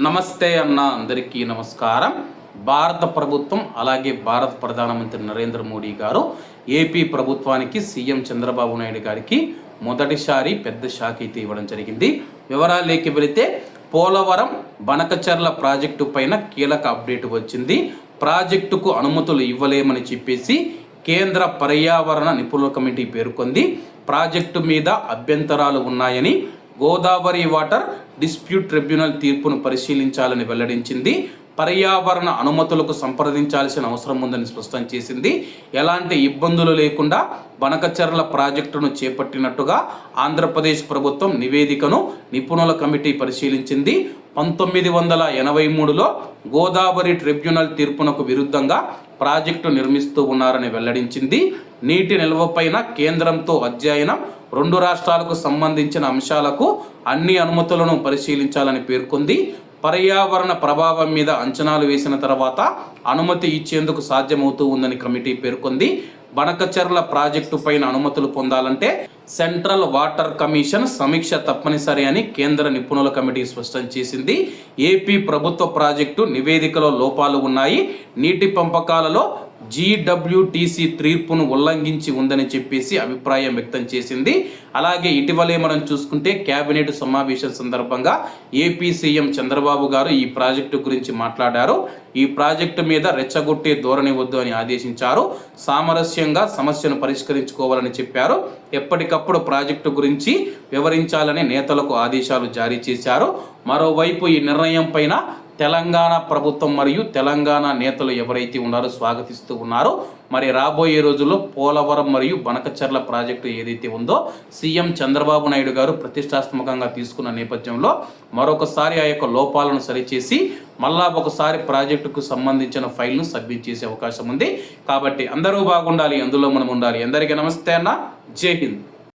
నమస్తే అన్న అందరికీ నమస్కారం. భారత ప్రభుత్వం అలాగే భారత ప్రధానమంత్రి నరేంద్ర మోడీ గారు ఏపీ ప్రభుత్వానికి సీఎం చంద్రబాబు నాయుడు గారికి మొదటిసారి పెద్ద షాక్ అయితే ఇవ్వడం జరిగింది. వివరాలేకి వెళితే పోలవరం బనకచర్ల ప్రాజెక్టు పైన కీలక అప్డేట్ వచ్చింది. ప్రాజెక్టుకు అనుమతులు ఇవ్వలేమని చెప్పేసి కేంద్ర పర్యావరణ నిపుణుల కమిటీ పేర్కొంది. ప్రాజెక్టు మీద అభ్యంతరాలు ఉన్నాయని గోదావరి వాటర్ డిస్ప్యూట్ ట్రిబ్యునల్ తీర్పును పరిశీలించాలని వెల్లడించింది. పర్యావరణ అనుమతులకు సంప్రదించాల్సిన అవసరం ఉందని స్పష్టం చేసింది. ఎలాంటి ఇబ్బందులు లేకుండా బనకచర్ల ప్రాజెక్టును చేపట్టినట్టుగా ఆంధ్రప్రదేశ్ ప్రభుత్వం నివేదికను నిపుణుల కమిటీ పరిశీలించింది. పంతొమ్మిది వందల ఎనభై మూడులో గోదావరి ట్రిబ్యునల్ తీర్పునకు విరుద్ధంగా ప్రాజెక్టు నిర్మిస్తూ ఉన్నారని వెల్లడించింది. నీటి నిల్వపైన కేంద్రంతో అధ్యయనం రెండు రాష్ట్రాలకు సంబంధించిన అంశాలకు అన్ని అనుమతులను పరిశీలించాలని పేర్కొంది. పర్యావరణ ప్రభావం మీద అంచనాలు వేసిన తర్వాత అనుమతి ఇచ్చేందుకు సాధ్యమవుతూ ఉందని కమిటీ పేర్కొంది. బనకచర్ల ప్రాజెక్టు పైన అనుమతులు పొందాలంటే సెంట్రల్ వాటర్ కమిషన్ సమీక్ష తప్పనిసరి అని కేంద్ర నిపుణుల కమిటీ స్పష్టం చేసింది. ఏపీ ప్రభుత్వ ప్రాజెక్టు నివేదికలో లోపాలు ఉన్నాయి. నీటి పంపకాలలో జీడబ్ల్యూటీసీ తీర్పును ఉల్లంఘించి ఉందని చెప్పేసి అభిప్రాయం వ్యక్తం చేసింది. అలాగే ఇటీవలే మనం చూసుకుంటే కేబినెట్ సమావేశం సందర్భంగా ఏపీ సీఎం చంద్రబాబు గారు ఈ ప్రాజెక్టు గురించి మాట్లాడారు. ఈ ప్రాజెక్టు మీద రెచ్చగొట్టే ధోరణి వద్దు అని ఆదేశించారు. సామరస్యంగా సమస్యను పరిష్కరించుకోవాలని చెప్పారు. ఎప్పటికప్పుడు ప్రాజెక్టు గురించి వివరించాలని నేతలకు ఆదేశాలు జారీ చేశారు. మరోవైపు ఈ నిర్ణయం పైన తెలంగాణ ప్రభుత్వం మరియు తెలంగాణ నేతలు ఎవరైతే ఉన్నారో స్వాగతిస్తూ ఉన్నారో మరి రాబోయే రోజుల్లో పోలవరం మరియు బనకచర్ల ప్రాజెక్టు ఏదైతే ఉందో సీఎం చంద్రబాబు నాయుడు గారు ప్రతిష్టాత్మకంగా తీసుకున్న నేపథ్యంలో మరొకసారి ఆ యొక్క లోపాలను సరిచేసి మళ్ళా ఒకసారి ప్రాజెక్టుకు సంబంధించిన ఫైల్ను సబ్మిట్ చేసే అవకాశం ఉంది. కాబట్టి అందరూ బాగుండాలి అందులో మనం ఉండాలి. అందరికీ నమస్తే అన్న. జై హింద్.